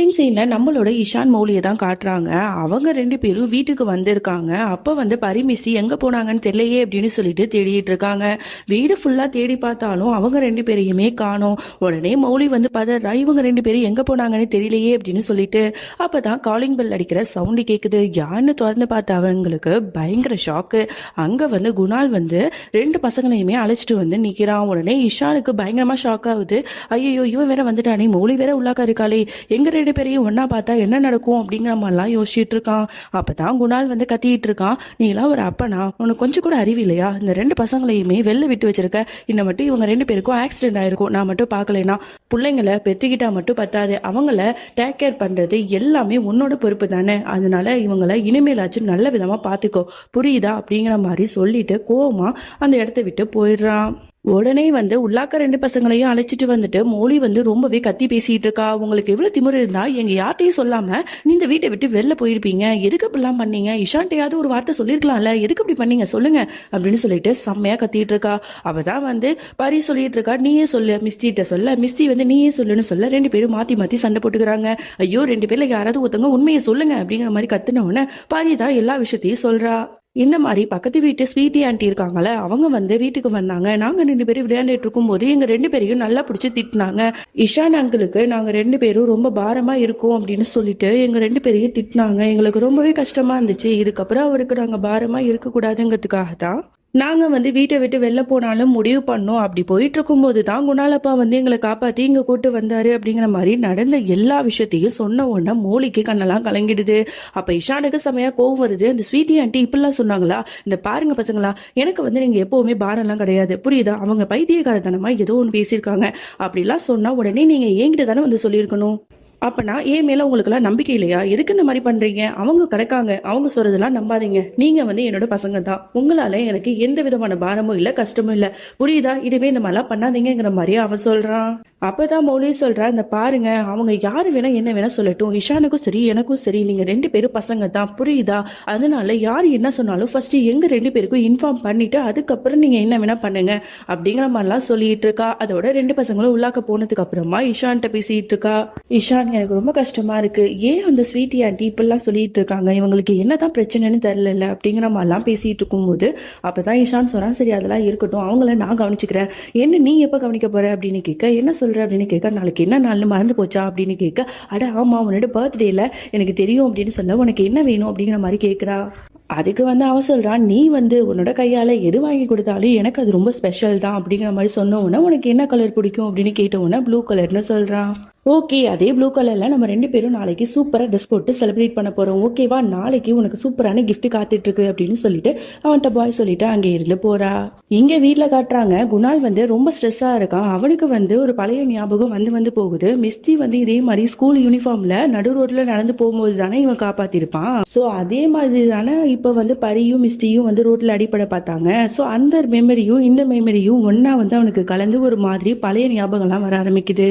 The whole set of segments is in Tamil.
ஸ்டார்டிங் சீனில் நம்மளோட இஷான் மௌலியை தான் காட்டுறாங்க. அவங்க ரெண்டு பேரும் வீட்டுக்கு வந்திருக்காங்க. அப்போ வந்து பரிமிசி எங்கே போனாங்கன்னு தெரியலையே அப்படின்னு சொல்லிட்டு தேடிட்டு இருக்காங்க. வீடு ஃபுல்லாக தேடி பார்த்தாலும் அவங்க ரெண்டு பேரையுமே காணும். உடனே மௌலி வந்து பதறா இவங்க ரெண்டு பேரும் எங்கே போனாங்கன்னு தெரியலையே அப்படின்னு சொல்லிட்டு அப்போ தான் காலிங் பெல் அடிக்கிற சவுண்டு கேட்குது யாருன்னு திறந்து பார்த்த அவங்களுக்கு பயங்கர ஷாக்கு அங்கே வந்து குணால் வந்து ரெண்டு பசங்களையுமே அழைச்சிட்டு வந்து நிற்கிறான் உடனே இஷானுக்கு பயங்கரமாக ஷாக் ஆகுது. ஐயோ இவன் வேற வந்துட்டானே மௌலி வேற உள்ளாக்கா இருக்காளே எங்க ரெண்டு பேரையும் ஒன்றா பார்த்தா என்ன நடக்கும் அப்படிங்கிற மாதிரிலாம் யோசிச்சுட்டு இருக்கான். அப்பதான் குணால் வந்து கத்திட்டு இருக்கான். நீலாம் ஒரு அப்பனா? உனக்கு கொஞ்சம் கூட அறிவு இல்லையா? இந்த ரெண்டு பசங்களையுமே வெளில விட்டு வச்சிருக்க. இன்னும் மட்டும் இவங்க ரெண்டு பேருக்கும் ஆக்சிடென்ட் ஆயிருக்கும். நான் மட்டும் பார்க்கலனா பிள்ளைங்களை பெற்றுக்கிட்டா மட்டும் பத்தாது. அவங்கள டேக் கேர் பண்ணுறது எல்லாமே உன்னோட பொறுப்பு தானே. அதனால இவங்கள இனிமேலாச்சும் நல்ல விதமாக பார்த்துக்கோ. புரியுதா? அப்படிங்கிற மாதிரி சொல்லிட்டு கோவமாக அந்த இடத்த விட்டு போயிடுறான். உடனே வந்து உள்ளாக்க ரெண்டு பசங்களையும் அழைச்சிட்டு வந்துட்டு மோலி வந்து ரொம்பவே கத்தி பேசிட்டு இருக்கா. உங்களுக்கு எவ்வளவு திமுறை இருந்தா எங்க யார்ட்டையும் சொல்லாம நீ இந்த வீட்டை விட்டு வெளில போயிருப்பீங்க. எதுக்கு இப்படிலாம் பண்ணீங்க? இஷான்ட்டையாவது ஒரு வார்த்தை சொல்லிருக்கலாம்ல எதுக்கு இப்படி பண்ணீங்க? சொல்லுங்க அப்படின்னு சொல்லிட்டு செம்மையா கத்திட்டு இருக்கா. அவதான் வந்து பரி சொல்லிட்டு இருக்கா. நீயே சொல்லு மிஸ்திட்ட சொல்ல. மிஸ்தி வந்து நீயே சொல்லுன்னு சொல்ல ரெண்டு பேரும் மாத்தி மாத்தி சண்டை போட்டுக்கிறாங்க. ஐயோ ரெண்டு பேர்ல யாராவது ஒருத்தவங்க உண்மையை சொல்லுங்க அப்படிங்கிற மாதிரி கத்துன உடனே பரி தான் எல்லா விஷயத்தையும் சொல்றா. இந்த மாதிரி பக்கத்து வீட்டு ஸ்வீட்டி ஆண்டி இருக்காங்கல்ல அவங்க வந்து வீட்டுக்கு வந்தாங்க. நாங்க ரெண்டு பேரும் விளையாண்டுட்டு இருக்கும்போது எங்க ரெண்டு பேரையும் நல்லா பிடிச்சி திட்டினாங்க. இஷான் அங்கிளுக்கு நாங்க ரெண்டு பேரும் ரொம்ப பாரமா இருக்கோம் அப்படின்னு சொல்லிட்டு எங்க ரெண்டு பேரையும் திட்டினாங்க. எங்களுக்கு ரொம்பவே கஷ்டமா இருந்துச்சு. இதுக்கப்புறம் அவருக்கு நாங்க பாரமா இருக்க கூடாதுங்கிறதுக்காக தான் நாங்க வந்து வீட்டை விட்டு வெளில போனாலும் முடிவு பண்ணோம். அப்படி போயிட்டு இருக்கும்போது தான் குணாலப்பா வந்து எங்களை காப்பாத்தி இங்க கூட்டு வந்தாரு அப்படிங்கிற மாதிரி நடந்த எல்லா விஷயத்தையும் சொன்ன உடனே மோலிக்கு கண்ணெல்லாம் கலங்கிடுது. அப்ப இஷானுக்கு செமையா கோவம் வருது. அந்த ஸ்வீட்டி ஆண்டி இப்படிலாம் சொன்னாங்களா? இந்த பாருங்க பசங்களா எனக்கு வந்து நீங்க எப்பவுமே பாரம்லாம் கிடையாது. புரியுதா? அவங்க பைத்தியக்காரத்தனமா ஏதோ ஒன்று பேசியிருக்காங்க. அப்படிலாம் சொன்னா உடனே நீங்க என்கிட்ட தானே வந்து சொல்லியிருக்கணும். அப்பனா ஏன் மேல உங்களுக்குலாம் நம்பிக்கை இல்லையா? எதுக்கு இந்த மாதிரி பண்றீங்க? அவங்க கிடக்காங்க. அவங்க சொல்றதெல்லாம் நம்பாதீங்க. நீங்க வந்து என்னோட பசங்க தான். உங்களால எனக்கு எந்த விதமான பாரமும் இல்ல கஷ்டமும் இல்ல. புரியுதா? இனிமே இந்த மாதிரிலாம் பண்ணாதீங்கிற மாதிரி அவன் சொல்றான். அப்பதான் மௌலி சொல்றா இந்த பாருங்க அவங்க யாரு வேணா என்ன வேணா சொல்லட்டும். இஷானுக்கும் சரி எனக்கும் சரி. நீங்க ரெண்டு பேரும் பசங்க தான். புரியுதா? அதனால யார் என்ன சொன்னாலும் ஃபர்ஸ்ட் எங்க ரெண்டு பேருக்கும் இன்ஃபார்ம் பண்ணிட்டு அதுக்கப்புறம் நீங்க என்ன வேணா பண்ணுங்க. அப்படிங்கிற மாதிரிலாம் சொல்லிட்டு இருக்கா. அதோட ரெண்டு பசங்களும் உள்ளாக்க போனதுக்கு அப்புறமா இஷான்கிட்ட பேசிட்டு இருக்கா. இஷான் எனக்கு ரொம்ப கஷ்டமா இருக்கு. ஏன் அந்த ஸ்வீட்டி ஆண்டி இப்படிலாம் சொல்லிட்டு இருக்காங்க? இவங்களுக்கு என்னதான் பிரச்சனைன்னு தெரியல அப்படிங்கிற மாதிரிலாம் பேசிட்டு இருக்கும்போது அப்பதான் இஷான் சொல்றான் சரி அதெல்லாம் இருக்கட்டும். அவங்கள நான் கவனிச்சுக்கிறேன். என்ன நீ எப்ப கவனிக்க போற? அப்படின்னு கேட்க என்ன சொல்ற? அப்படின்னு கேட்க நாளைக்கு என்ன நாள்னு மறந்து போச்சா? அப்படின்னு கேட்க அட ஆமா உன்னோட பர்த்டேல எனக்கு தெரியும் அப்படின்னு சொன்ன உனக்கு என்ன வேணும்? அப்படிங்கிற மாதிரி கேட்குறா அதுக்கு வந்து அவன் சொல்றான் நீ வந்து உன்னோட கையால எது வாங்கி கொடுத்தாலும் எனக்கு அது ரொம்ப ஸ்பெஷல் தான் அப்படிங்கிற மாதிரி சொன்ன உடனே உனக்கு என்ன கலர் பிடிக்கும்? அப்படின்னு கேட்ட உடனே ப்ளூ கலர்னு சொல்றான் ஓகே அதே ப்ளூ கலரில் நம்ம ரெண்டு பேரும் நாளைக்கு சூப்பராக ட்ரெஸ் போட்டு செலிப்ரேட் பண்ண போகிறோம் ஓகேவா நாளைக்கு உனக்கு சூப்பரான கிஃப்ட் காத்துட்டு இருக்கு அப்படின்னு சொல்லிட்டு அவன்கிட்ட பாய் சொல்லிட்டு அங்கே இருந்து போறா. இங்க வீட்டில் காட்டுறாங்க. குணால் வந்து ரொம்ப ஸ்ட்ரெஸ்ஸாக இருக்கான். அவனுக்கு வந்து ஒரு பழைய ஞாபகம் வந்து வந்து போகுது. மிஸ்டி வந்து இதே மாதிரி ஸ்கூல் யூனிஃபார்ம்ல நடு ரோட்ல நடந்து போகும்போது தானே இவன் காப்பாத்திருப்பான். ஸோ அதே மாதிரி தானே இப்போ வந்து பரியும் மிஸ்டியும் வந்து ரோட்ல அடிப்படை பார்த்தாங்க. ஸோ அந்த மெமரியும் இந்த மெமரியும் ஒன்னா வந்து அவனுக்கு கலந்து ஒரு மாதிரி பழைய ஞாபகம்லாம் வர ஆரம்பிக்குது.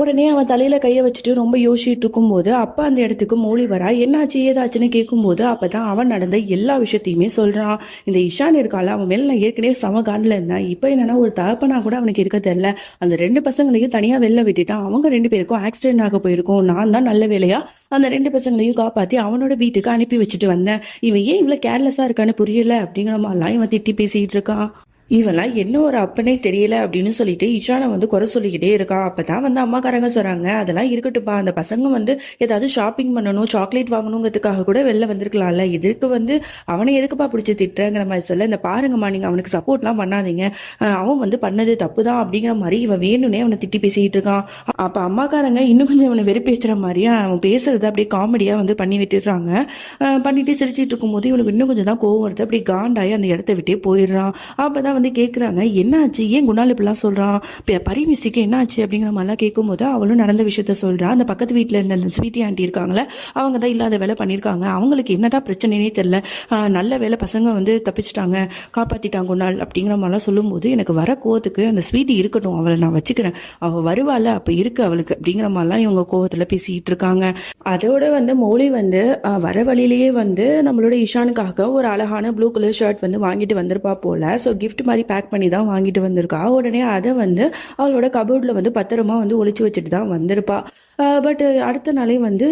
உடனே அவன் தலையில கையை வச்சுட்டு ரொம்ப யோசிச்சுட்டு இருக்கும்போது அப்பா அந்த இடத்துக்கு மோலி வரா? என்னாச்சு ஏதாச்சுன்னு கேட்கும்போது அப்பதான் அவன் நடந்த எல்லா விஷயத்தையுமே சொல்றான் இந்த இஷான் இருக்கால அவன் மேல நான் ஏற்கனவே சமகாண்டில் இருந்தேன். இப்போ என்னன்னா ஒரு தகப்பனா கூட அவனுக்கு இருக்க தெரியல. அந்த ரெண்டு பசங்களையும் தனியா வெளில விட்டுட்டான். அவங்க ரெண்டு பேருக்கும் ஆக்சிடென்ட் ஆக போயிருக்கும். நான் தான் நல்ல வேலையா? அந்த ரெண்டு பசங்களையும் காப்பாத்தி அவனோட வீட்டுக்கு அனுப்பி வச்சுட்டு வந்தேன். இவன் ஏன் இவ்வளவு கேர்லெஸ்ஸா இருக்கான்னு புரியல? அப்படிங்கிற மாதிரிலாம் இவன் திட்டி பேசிட்டு இருக்கான். இவெல்லாம் என்ன ஒரு அப்பனே தெரியல அப்படின்னு சொல்லிட்டு இஷானை வந்து குறை சொல்லிக்கிட்டே இருக்கான் அப்பதான் வந்து அம்மாக்காரங்க சொல்றாங்க அதெல்லாம் இருக்கட்டும்ப்பா. அந்த பசங்க வந்து ஏதாவது ஷாப்பிங் பண்ணணும் சாக்லேட் வாங்கணுங்கிறதுக்காக கூட வெளில வந்திருக்கலாம்ல. இதுக்கு வந்து அவனை எதுக்குப்பா பிடிச்சி திட்டுறங்கிற மாதிரி சொல்ல இந்த பாருங்கம்மா நீங்க அவனுக்கு சப்போர்ட்லாம் பண்ணாதீங்க. அவன் வந்து பண்ணது தப்பு தான் அப்படிங்கிற மாதிரி இவன் வேணும்னே அவனை திட்டி பேசிக்கிட்டு இருக்கான். அப்ப அம்மாக்காரங்க இன்னும் கொஞ்சம் அவனை வெறுப்பேற்றுற மாதிரியே அவன் பேசுறது அப்படியே காமெடியா வந்து பண்ணி விட்டுடுறாங்க. பண்ணிட்டு சிரிச்சிட்டு இருக்கும்போது இவனுக்கு இன்னும் கொஞ்சம் தான் கோவம் வருது. அப்படியே காண்டாயி அந்த இடத்த விட்டே போயிடுறான். அப்பதான் வந்து கேட்குறாங்க என்னாச்சு? ஏன் குணால் இப்படிலாம் சொல்கிறான் பரிமிசிக்கு என்னாச்சு? அப்படிங்கிற மாதிரிலாம் கேட்கும்போது அவளும் நடந்த விஷயத்த சொல்கிறா அந்த பக்கத்து வீட்டில் இருந்த அந்த ஸ்வீட்டி ஆண்டி இருக்காங்களே அவங்க தான் இல்லாத வேலை பண்ணியிருக்காங்க. அவங்களுக்கு என்னதான் பிரச்சனைனே தெரில நல்ல வேலை பசங்க வந்து தப்பிச்சிட்டாங்க காப்பாற்றிட்டாங்க குணால் அப்படிங்கிற மாதிரிலாம் சொல்லும்போது எனக்கு வர கோவத்துக்கு அந்த ஸ்வீட்டி இருக்கட்டும் அவளை நான் வச்சுக்கிறேன். அவள் வருவாள் அப்போ இருக்கு அவளுக்கு அப்படிங்கிற மாதிரிலாம் இவங்க கோவத்தில் பேசிக்கிட்டு இருக்காங்க. அதோட வந்து மௌலி வந்து வர வழியிலேயே வந்து நம்மளோட இஷானுக்காக ஒரு அழகான ப்ளூ கலர் ஷர்ட் வந்து வாங்கிட்டு வந்திருப்பா போல. ஸோ கிஃப்ட் மாதிரி பேக் பண்ணி தான் வாங்கிட்டு வந்திருக்கா. உடனே அதை வந்து அவளோட கபோர்டில் வந்து பத்திரமா வந்து ஒழிச்சு வச்சுட்டு தான் வந்திருப்பா. பட் அடுத்த நாளே வந்து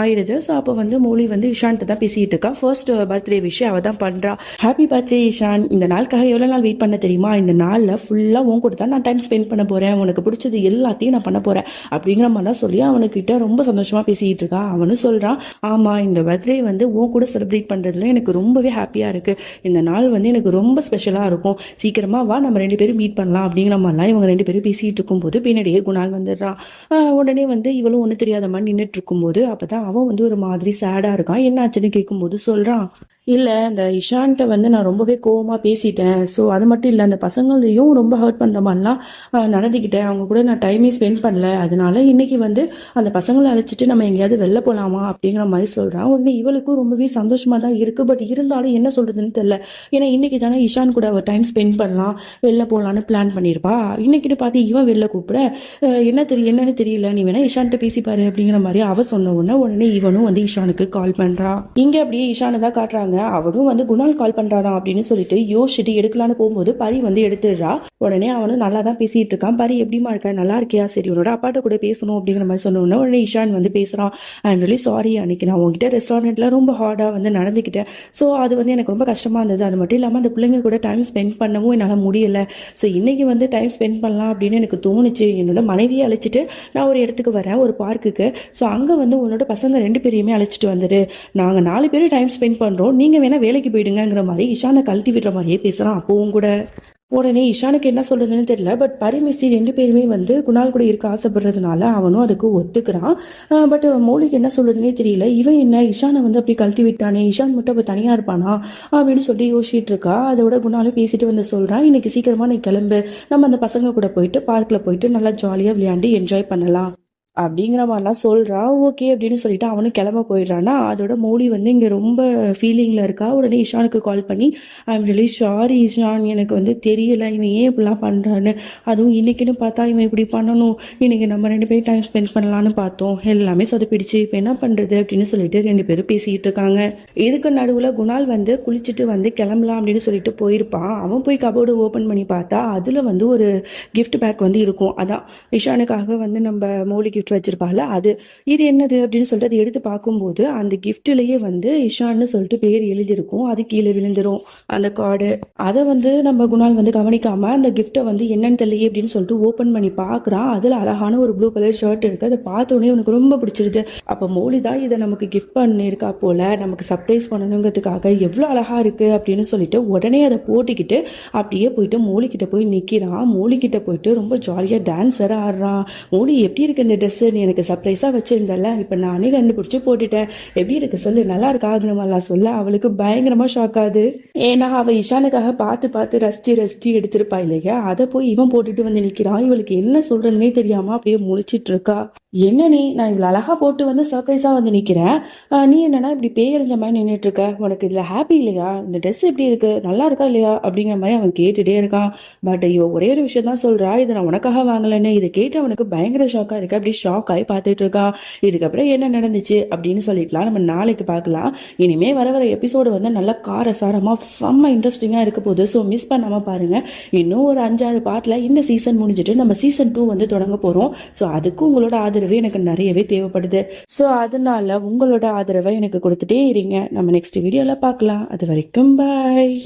ஆயிடுது. ஸோ அப்போ வந்து மௌலி வந்து இஷான்ட்டு தான் பேசிகிட்டு இருக்கா. ஃபர்ஸ்ட் பர்த்டே விஷயம் அவள் தான் பண்ணுறா ஹாப்பி பர்த்டே இஷான். இந்த நாளுக்காக எவ்வளோ நாள் வெயிட் பண்ண தெரியுமா? இந்த நாளில் ஃபுல்லாக உன் கூட தான் நான் டைம் ஸ்பெண்ட் பண்ண போகிறேன் உனக்கு பிடிச்சது எல்லாத்தையும் நான் பண்ண போகிறேன் அப்படிங்கிற மாதிரிலாம் சொல்லி அவனுக்கிட்ட ரொம்ப சந்தோஷமாக பேசிக்கிட்டு இருக்கா. அவனும் சொல்கிறான் ஆமாம் இந்த பர்த்டே வந்து உன் கூட செலிப்ரேட் பண்ணுறதுல எனக்கு ரொம்பவே ஹாப்பியாக இருக்குது இந்த நாள் வந்து எனக்கு ரொம்ப ஸ்பெஷலாக இருக்கும். சீக்கிரமாக வா நம்ம ரெண்டு பேரும் மீட் பண்ணலாம். அப்படிங்கிற மாதிரிலாம் இவங்க ரெண்டு பேரும் பேசிகிட்டு இருக்கும்போது பின்னாடியே குணால் வந்துடுறான். உடனே வந்து இவளும் ஒன்றும் தெரியாத மாதிரி நின்றுட்டு இருக்கும்போது அப்போ தான் அவன் வந்து ஒரு மாதிரி சேடாக இருக்கான். என்னாச்சுன்னு கேட்கும்போது சொல்கிறான் இல்லை இந்த இஷான்ட்ட வந்து நான் ரொம்பவே கோவமாக பேசிட்டேன். ஸோ அது மட்டும் இல்லை அந்த பசங்களையும் ரொம்ப ஹர்ட் பண்ணுற மாதிரிலாம் நடந்துக்கிட்டேன் அவங்க கூட நான் டைமே ஸ்பெண்ட் பண்ணல. அதனால இன்னைக்கு வந்து அந்த பசங்களை அழைச்சிட்டு நம்ம எங்கேயாவது வெளில போகலாமா அப்படிங்கிற மாதிரி சொல்கிறான் உடனே இவளுக்கும் ரொம்பவே சந்தோஷமாக தான் இருக்குது பட் இருந்தாலும் என்ன சொல்கிறதுன்னு தெரில ஏன்னா இன்னைக்கு தானே இஷான் கூட அவள் டைம் ஸ்பெண்ட் பண்ணலாம். வெளில போகலான்னு பிளான் பண்ணியிருப்பா இன்னைக்கிட்டு பார்த்து இவன் வெளில கூப்பிட என்ன தெரியும் என்னன்னு தெரியல. நீ வேணா இஷான்ட்ட பேசிப்பாரு அப்படிங்கிற மாதிரி அவ சொன்ன உடனே உடனே இவனும் வந்து இஷானுக்கு கால் பண்ணுறான் இங்கே அப்படியே இஷானை தான் காட்டுறாங்க. அவனும் வந்து குணால் கால் பண்ணுறானா அப்படின்னு சொல்லிட்டு யோசிச்சுட்டு எடுக்கலான்னு போகும்போது பரி வந்து எடுத்துடுறா. உடனே அவனும் நல்லா தான் பேசிட்டு இருக்கான் பரி எப்படிமா இருக்க? நல்லா இருக்கியா? சரி உன்னோட அப்பாட்ட கூட பேசணும் அப்படிங்கிற மாதிரி சொன்ன உடனே உடனே இஷான் வந்து பேசுகிறான் ஐம் ரியலி சாரி அன்னைக்கு நான் உங்ககிட்ட ரெஸ்டாரண்ட்டில் ரொம்ப ஹார்டாக வந்து நடந்துக்கிட்டேன் ஸோ அது வந்து எனக்கு ரொம்ப கஷ்டமாக இருந்தது. அது மட்டும் இல்லாமல் அந்த பிள்ளைங்க கூட டைம் ஸ்பெண்ட் பண்ணவும் என்னால் முடியல. ஸோ இன்னைக்கு வந்து டைம் ஸ்பெண்ட் பண்ணலாம் அப்படின்னு எனக்கு தோணுச்சு. என்னோட மனைவியை அழைச்சிட்டு நான் ஒரு இடத்துக்கு வரேன் ஒரு பார்க்குக்கு ஸோ அங்கே வந்து உன்னோட பசங்க ரெண்டு பேரையுமே அழைச்சிட்டு வந்துடு. நாங்கள் நாலு பேரும் டைம் ஸ்பெண்ட் பண்ணுறோம் நீங்கள் வேணால் வேலைக்கு போயிடுங்கிற மாதிரி இஷானை கழட்டி விடுற மாதிரியே பேசுகிறான் அப்பவும் கூட உடனே இஷானுக்கு என்ன சொல்றதுன்னு தெரியல. பட் பரிமிஸ்தி ரெண்டு பேருமே வந்து குணால் கூட இருக்க ஆசைப்படுறதுனால அவனும் அதுக்கு ஒத்துக்கிறான். பட் மௌலிக்கு என்ன சொல்றதுனே தெரியல. இவன் என்ன இஷானை வந்து அப்படி கழட்டி விட்டானே இஷான் மட்டும் அப்போ தனியாக இருப்பானா அப்படின்னு சொல்லி யோசிச்சுட்டு இருக்கா. அதோட குணாலும் பேசிட்டு வந்து சொல்கிறான் இன்னைக்கு சீக்கிரமா நீ கிளம்பு. நம்ம அந்த பசங்க கூட போயிட்டு பார்க்கில் போயிட்டு நல்லா ஜாலியாக விளையாண்டு என்ஜாய் பண்ணலாம். அப்படிங்கிற மாதிரிலாம் சொல்கிறா ஓகே அப்படின்னு சொல்லிட்டு அவனும் கிளம்ப போயிடுறான்னா அதோட மௌலி வந்து இங்கே ரொம்ப ஃபீலிங்கில் இருக்கா. உடனே இஷானுக்கு கால் பண்ணி ஐம் really சாரி இஷான். எனக்கு வந்து தெரியல. இவன் ஏன் இப்படிலாம் பண்ணுறான்னு அதுவும் இன்றைக்கின்னு பார்த்தா இவன் இப்படி பண்ணணும். இன்றைக்கி நம்ம ரெண்டு பேரும் டைம் ஸ்பெண்ட் பண்ணலான்னு பார்த்தோம். எல்லாமே சொதப்பிடிச்சு. இப்போ என்ன பண்ணுறது அப்படின்னு சொல்லிட்டு ரெண்டு பேரும் பேசிக்கிட்டு இருக்காங்க. இதுக்கு நடுவில் குணால் வந்து குளிச்சுட்டு வந்து கிளம்பலாம் அப்படின்னு சொல்லிட்டு போயிருப்பான். அவன் போய் கபோர்டு ஓப்பன் பண்ணி பார்த்தா அதில் வந்து ஒரு கிஃப்ட் பேக் வந்து இருக்கும். அதான் இஷானுக்காக வந்து நம்ம மௌலி gift வச்சிருப்பாள் அது இது என்னது அப்படின்னு சொல்லிட்டு அதை எடுத்து பார்க்கும்போது அந்த கிஃப்ட்லயே வந்து இஷான்னு சொல்லிட்டு பேர் எழுதியிருக்கும். அது கீழே விழுந்துரும் அந்த கார்டு அதை வந்து நம்ம குணால் வந்து கவனிக்காம அந்த கிஃப்ட்டை வந்து என்னன்னு தெரியலையே அப்படின்னு சொல்லிட்டு ஓப்பன் பண்ணி பார்க்குறான். அதில் அழகான ஒரு ப்ளூ கலர் ஷர்ட் இருக்கு. அதை பார்த்த உடனே உனக்கு ரொம்ப பிடிச்சிருது. அப்போ மோலி தான் இதை நமக்கு கிஃப்ட் பண்ணியிருக்கா போல நமக்கு சர்ப்ரைஸ் பண்ணணுங்கிறதுக்காக எவ்வளோ அழகா இருக்கு அப்படின்னு சொல்லிட்டு உடனே அதை போட்டுக்கிட்டு அப்படியே போயிட்டு மௌலி கிட்ட போய் நிற்கிறான் மௌலி கிட்ட போயிட்டு ரொம்ப ஜாலியாக டான்ஸ் வேற ஆடுறான். மோலி எப்படி இருக்கு இந்த ட்ரெஸ் நீ எனக்கு சர்ப்ரைஸாக வச்சிருந்தல இப்போ நானே கண்டுபிடிச்சி போட்டுட்டேன். எப்படி இருக்கு சொல்லு? நல்லா இருக்காங்கிற சொல்ல? அவளுக்கு பயங்கரமாக ஷாக் ஆகுது. ஏன்னா அவள் இஷானுக்காக பார்த்து பார்த்து ரசிச்சு ரசிச்சு எடுத்திருப்பா இல்லையா? அதை போய் இவன் போட்டுட்டு வந்து நிற்கிறான் இவளுக்கு என்ன சொல்றதுன்னே தெரியாம அப்படியே முழிச்சிட்டு இருக்கா. என்ன நீ? நான் இவ்வளோ அழகா போட்டு வந்து சர்ப்ரைஸாக வந்து நிற்கிறேன் நீ என்னன்னா இப்படி பேயறிஞ்ச மாதிரி நின்றுட்டு இருக்க. உனக்கு இதில் ஹாப்பி இல்லையா? இந்த ட்ரெஸ் எப்படி இருக்கு? நல்லா இருக்கா இல்லையா? அப்படிங்கிற மாதிரி அவன் கேட்டுட்டே இருக்கான். பட் இவ ஒரே ஒரு விஷயம் தான் சொல்றா. இதை நான் உனக்காக வாங்கலைன்னு. இதை கேட்டு அவனுக்கு பயங்கர ஷாக்காக இருக்கு. அப்படி ஷாக் ஆகி பார்த்துட்டு இருக்கா இதுக்கப்புறம் என்ன நடந்துச்சு அப்படின்னு சொல்லிக்கலாம். நம்ம நாளைக்கு பார்க்கலாம். இனிமே வர வர எபிசோடு வந்து நல்லா காரசாரமாக செம்ம இன்ட்ரெஸ்டிங்காக இருக்க போகுது. ஸோ மிஸ் பண்ணாமல் பாருங்கள் இன்னும் ஒரு அஞ்சாறு பாட்டில் இந்த சீசன் முடிஞ்சிட்டு நம்ம சீசன் டூ வந்து தொடங்க போகிறோம் ஸோ அதுக்கு உங்களோட ஆதரவு எனக்கு நிறையவே தேவைப்படுது. ஸோ அதனால உங்களோட ஆதரவை எனக்கு கொடுத்துட்டே இருங்க. நம்ம நெக்ஸ்ட் வீடியோவில் பார்க்கலாம். அது வரைக்கும் பாய்